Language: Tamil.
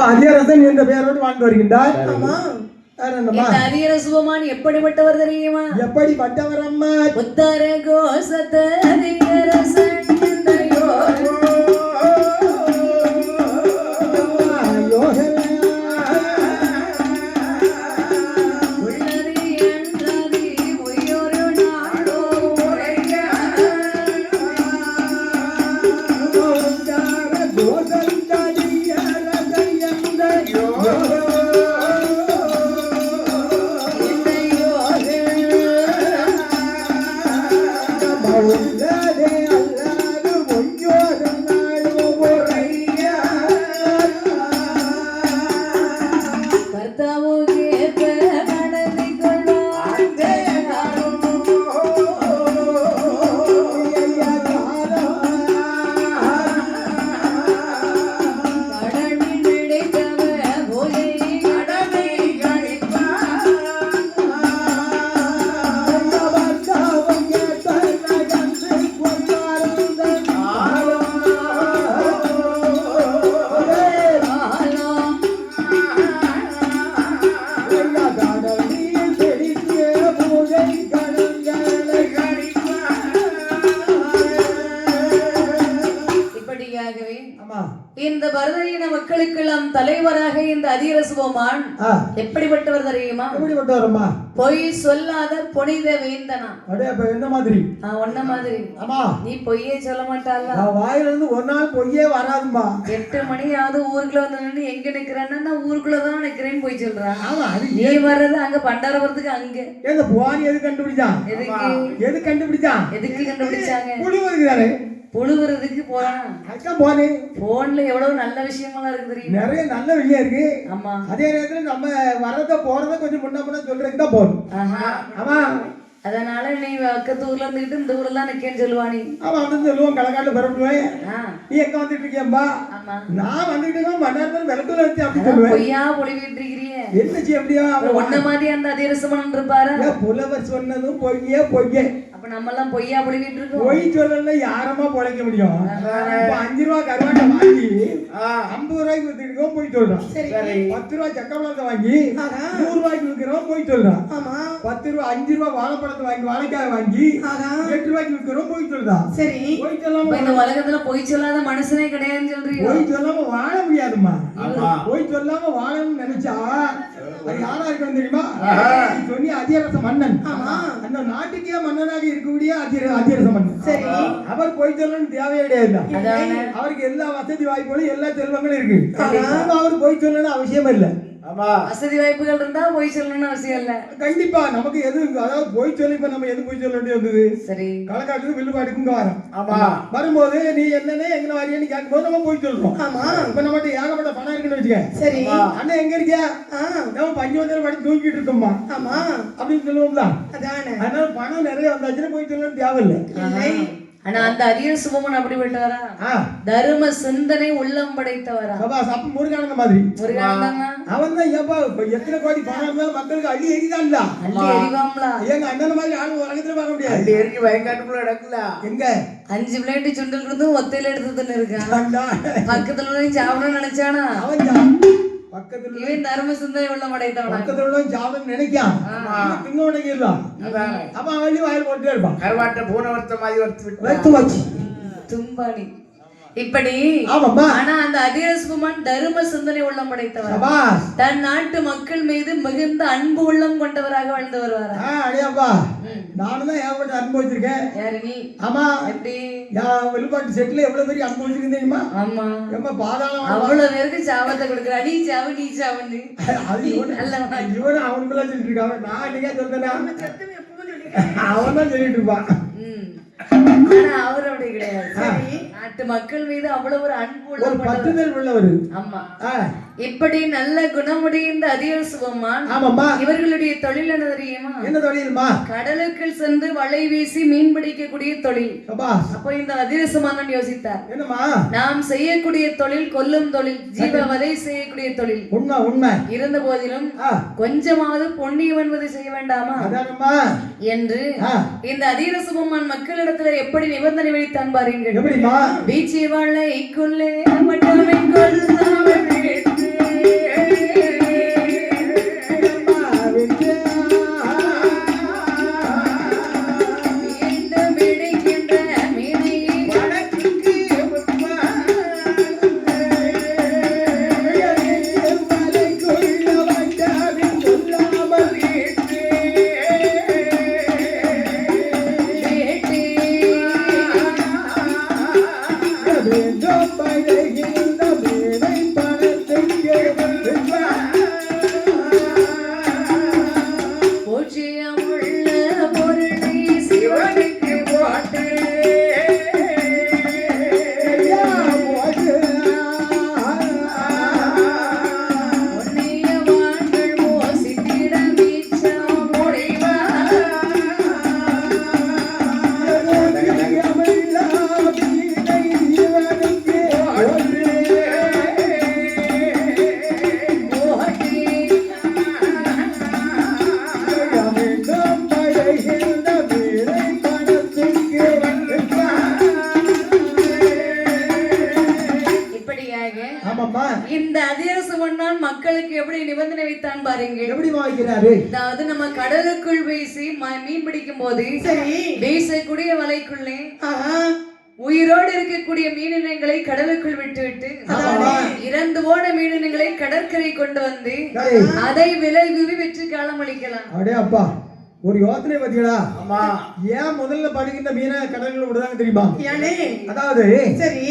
அப்ப அதிகாரத்தன் என்ற பெயரோடு வாழ்ந்து வருகின்றார். ஆமா அதிகார சுபமான் எப்படிப்பட்டவர் தெரியுமா? எப்படி பட்டவர் அம்மா உத்தர கோசத்த அதிகாரசன் Thank you. இந்த பரதரீன மக்களுக்கெல்லாம் தலைவராக இந்த அதிர சுபமான் ஆ. எப்படிப்பட்டவர் தெரியுமா? எப்படிப்பட்டவர் அம்மா பொய் சொல்லாத புனித வேந்தனா. அப்படியே அப்ப என்ன மாதிரி? ஒன்ன மாதிரி. ஆமா. நீ பொய்யே சொல்ல மாட்டாளா? நான் வாயில இருந்து ஒரு நாள் பொய்யே வராதும்மா. எட்டு மணியாவது ஊருக்குள்ள வந்து நின்னு எங்க நிக்கிறேன்னா நான் ஊருக்குள்ளதான் நிக்கிறேன்னு போய் சொல்றான் ஆமா அது நீ வர்றது அங்க பண்டாரபுரத்துக்கு அங்க. ஏங்க புவாரி எது கண்டுபிடிச்சான்? எதுக்கு? எது கண்டுபிடிச்சான்? எதுக்கு கண்டுபிடிச்சாங்க? புழுவதுக்கு தானே புழுவுறதுக்கு போறான் அதுதான் போனேன். போன்ல எவ்வளவு நல்ல விஷயமெல்லாம் இருக்கு தெரியுமா? நிறைய நல்ல விஷயம் இருக்கு. ஆமா. அதே நேரத்துல நம்ம வர்றத போறத கொஞ்சம் முன்ன முன்ன சொல்றதுக்கு தான் போகணும் ஆமா. அதனால நீ பக்கத்து ஊர்ல இருந்துகிட்டு இந்த ஊர்ல தான் நிக்கேன்னு சொல்லுவா நீ அவன் வந்து சொல்லுவான் களக்காட்டு பரப்புவேன் நீ எங்க வந்துட்டு இருக்கியம்பா? ஆமா. நான் வந்துட்டு மன்னார்தான் விளக்குல வச்சு அப்படி சொல்லுவேன். பொய்யா பொழிவிட்டு இருக்கிறிய. என்ன செய்ய எப்படியா ஒன்ன மாதிரி அந்த அதிரசமன் இருப்பாரு? புலவர் சொன்னதும் பொய்யே பொய்யே. அப்ப நம்ம எல்லாம் பொய்யா பொழிவிட்டு இருக்கோம். பொய் சொல்லல யாரமா பொழைக்க முடியும்? இப்ப அஞ்சு ரூபா கருவாட்டை வாங்கி ஐம்பது ரூபாய்க்கு வித்துருக்கோம் போய் சொல்றான். சரி. பத்து ரூபா சக்கமலத்தை வாங்கி. நூறு ரூபாய்க்கு விற்கிறோம் போய் சொல்றான். ஆமா. பத்து ரூபா அஞ்சு ரூபா வாழைப்பழத்தை வாங்கி வாழைக்காய் வாங்கி. எட்டு ரூபாய்க்கு விற்கிறோம் போய் சொல்றான். சரி. போய் சொல்லாம இந்த உலகத்துல பொய் சொல்லாத மனுஷனே கிடையாதுன்னு சொல்றீங்க போய் சொல்லாம வாழ முடியாதும்மா. போய் சொல்லாம வாழணும்னு நினைச்சா அது யாரா இருக்கணும் தெரியுமா? நீ சொன்னி அதிரச மன்னன். அந்த நாட்டுக்கே மன்னனாக இருக்கக்கூடிய அதிர அதிரச மன்னன். சரி. அவர் போய் சொல்லணும்னு தேவையே கிடையாது. அவருக்கு எல்லா வசதி வாய்ப்புகளும் எல்லா செல்வங்களும் இருக்கு. ஆனா அவர் போய் சொல்லணும்னு அவசியம் இல்ல. வசதி வாய்ப்புகள் இருந்தா பொய் சொல்லணும்னு அவசியம் இல்ல. கண்டிப்பா நமக்கு எது அதாவது போய் சொல்லி இப்ப நம்ம எது போய் சொல்ல வேண்டியது வந்தது? சரி. களக்காட்டுக்கு வில்லுபாட்டுக்கு இங்க வரோம் வரும்போது நீ என்னன்னே எங்க வாரியன்னு கேட்கும்போது நம்ம போய் சொல்றோம். ஆமா. இப்ப நம்மகிட்ட ஏகப்பட்ட பணம் இருக்குன்னு வச்சுக்க சரி. அண்ணன் எங்க இருக்கியா? நம்ம பஞ்சவந்தர் படி தூக்கிட்டு இருக்கோம்மா. ஆமா. அப்படின்னு சொல்லுவோம்ல. அதானே. அதனால பணம் நிறைய வந்தாச்சுன்னா போய் சொல்லணும்னு தேவையில்லை. இல்லை. ஆனா அந்த அரிய சுபமன் அப்படிப்பட்டவரா ஆ. தர்ம சிந்தனை உள்ளம் படைத்தவரா? சபாஸ் அப்ப முருகானந்த மாதிரி. அவன் தான் ஏப்பா இப்ப எத்தனை கோடி பணம் இருந்தாலும் மக்களுக்கு அள்ளி எரிதான்ல அள்ளி எறிவாம்லா? எங்க அண்ணன் மாதிரி ஆள் உலகத்துல பார்க்க முடியாது. எரிஞ்சு வயக்காட்டுக்குள்ள நடக்கல எங்க? அஞ்சு பிளேட்டு சுண்டல் இருந்தும் ஒத்தையில எடுத்துன்னு இருக்கான் அண்டா. பக்கத்துல சாப்பிடணும்னு நினைச்சானா? அவன் பக்கத்துல உள்ள- இவன் தர்ம சிந்தனை உள்ளம் படைத்தவனா பக்கத்துல உள்ள ஜாதம் நினைக்கான் திங்க உடைக்கலாம் அப்ப அவன் வந்து வாயில் போட்டுட்டே இருப்பான். கருவாட்ட பூனை வறுத்த மாதிரி வறுத்து விட்டு வைத்து வச்சு தும்பாணி. இப்படி? ஆனா அந்த அதிரசுமான் தர்ம சிந்தனை உள்ளம் படைத்தவர். தன் நாட்டு மக்கள் மீது மிகுந்த அன்பு உள்ளம் கொண்டவராக வாழ்ந்து வருவாரா? அடியாப்பா. நானும் தான் ஏகப்பட்ட அனுபவிச்சிருக்கேன் யாரு நீ? ஆமா. எப்படி? என் வெளிப்பாட்டு செட்ல எவ்வளவு பெரிய அனுபவிச்சிருக்கேன் தெரியுமா? ஆமா. ரொம்ப பாதாளம் அவ்வளவு பேருக்கு சாபத்தை கொடுக்குற. நீ சாவு நீ சாவுன்னு. இவனு அவனுக்குள்ள சொல்லிட்டு இருக்கான். நான் இன்னைக்கே சொல்றேன் அவன் தான் சொல்லிட்டு இருப்பான். ஆனா அவர் அப்படி கிடையாது. நாட்டு மக்கள் மீது அவ்வளவு ஒரு அன்பு ஒரு உள்ளவர். ஆமா. இப்படி நல்ல குணமுடைந்த ஆமாம்மா. இவர்களுடைய தொழில் என்ன தெரியுமா? என்ன தொழில்மா? கடலுக்குள் சென்று வலை வீசி மீன் பிடிக்கக்கூடிய தொழில். அப்போ. இந்த அதிரசமானன் யோசித்தார். என்னம்மா? நாம் செய்யக்கூடிய தொழில் கொல்லும் தொழில் ஜீவ வதை செய்யக்கூடிய தொழில். உண்மை உண்மை. இருந்த போதிலும் கொஞ்சமாவது பொன்னியம் என்பது செய்ய வேண்டாமா? என்று இந்த அதிரசபமான் மக்களிடத்துல எப்படி நிபந்தனை வைத்தான் பாருங்கள் பீச்சி வளை கொள்ளே மட்டமை Living the fight. எப்படி நிபந்தனை வைத்தான் பாருங்க எப்படி வைக்கிறாரு அதாவது நம்ம கடலுக்குள் வீசி மீன் பிடிக்கும் போது சரி. வீசக்கூடிய வலைக்குள்ளே ஆஹா. உயிரோடு இருக்கக்கூடிய மீனினங்களை கடலுக்குள் விட்டுவிட்டு. இறந்து போன மீனினங்களை கடற்கரை கொண்டு வந்து அதை விலகுவி வெற்றி காலம் அளிக்கலாம். அடே அப்பா ஒரு யோசனை பாத்தீங்களா? ஆமா. ஏன் முதல்ல படுகின்ற மீனை கடல்ல விடுறாங்க தெரியுமா? யானே அதாவது சரி.